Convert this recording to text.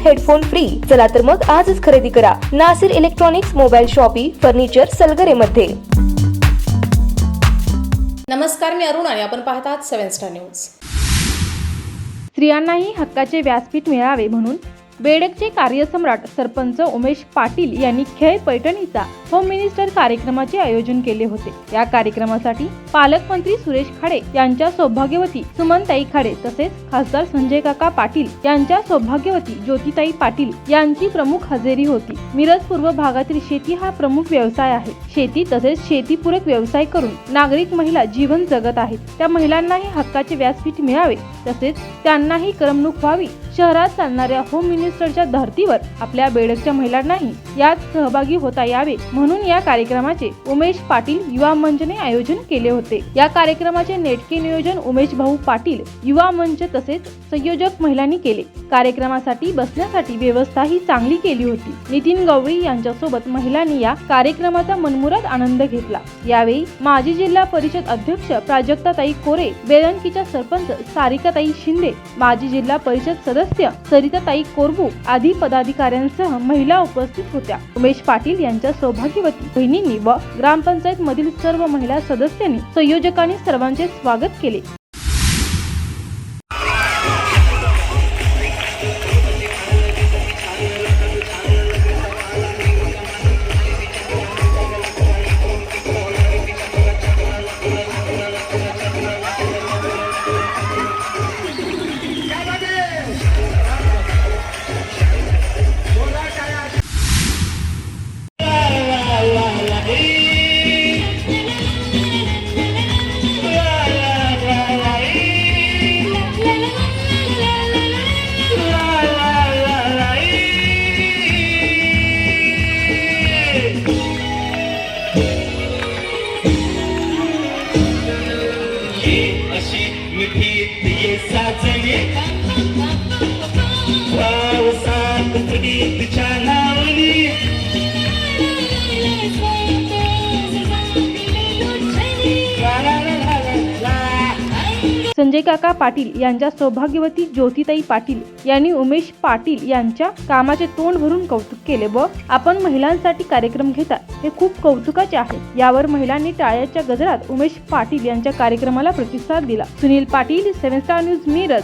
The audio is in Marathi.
Headphone free. चला तर मग आजच खरेदी करा. Nasir electronics mobile shoppe furniture Salgare मध्ये नमस्कार मी अरुण आणि आपण पाहत आहात सेव्हन स्टार न्यूज स्त्रियांनाही हक्काचे व्यासपीठ मिळावे म्हणून बेडकचे कार्यसम्राट सरपंच उमेश पाटील यांनी खेळ पैठणीचा होम मिनिस्टर कार्यक्रमाचे आयोजन केले होते. या कार्यक्रमासाठी पालकमंत्री सुरेश खाडे यांच्या सौभाग्यवती सुमनताई खाडे तसेच खासदार संजय काका पाटील यांच्या सौभाग्यवती ज्योतिताई पाटील यांची प्रमुख हजेरी होती. मिरज पूर्व भागातील शेती हा प्रमुख व्यवसाय आहे. शेती तसेच शेतीपूरक व्यवसाय करून नागरिक महिला जीवन जगत आहेत. त्या महिलांनाही हक्काचे व्यासपीठ मिळावे. तसेच त्यांनाही करमणूक व्हावी. शहरात चालणाऱ्या होम मिनिस्टर मिनिस्टरच्या धर्तीवर आपल्या बेडकच्या महिलांनाही यात सहभागी होता यावे म्हणून या कार्यक्रमाचे उमेश पाटील युवा मंचने आयोजन केले होते. या कार्यक्रमाचे नेटके नियोजन उमेश भाऊ पाटील युवा मंच तसेच संयोजक महिलांनी केले. कार्यक्रमासाठी बसण्यासाठी व्यवस्था ही चांगली केली होती. नितीन गवळी यांच्यासोबत महिलांनी या कार्यक्रमाचा मनमुराद आनंद घेतला. यावेळी माजी जिल्हा परिषद अध्यक्ष प्राजक्ताताई कोरे बेळंकीच्या सरपंच सारिकाताई शिंदे माजी जिल्हा परिषद सदस्य सरिताताई प्रभू आदी पदाधिकाऱ्यांसह महिला उपस्थित होत्या. उमेश पाटील यांच्या सौभाग्यवती बहिणींनी व ग्रामपंचायत मधील सर्व महिला सदस्यांनी संयोजकांनी सर्वांचे स्वागत केले. ရှိမြဖြစ်တည်စားခြင်း संजय काका पाटील यांच्या सौभाग्यवती ज्योतिताई पाटील यांनी उमेश पाटील यांच्या कामाचे तोंड भरून कौतुक केले व आपण महिलांसाठी कार्यक्रम घेतात हे खूप कौतुकाचे आहे. यावर महिलांनी टाळ्याच्या गजरात उमेश पाटील यांच्या कार्यक्रमाला प्रतिसाद दिला. Sunil Patil seven star news Miraj.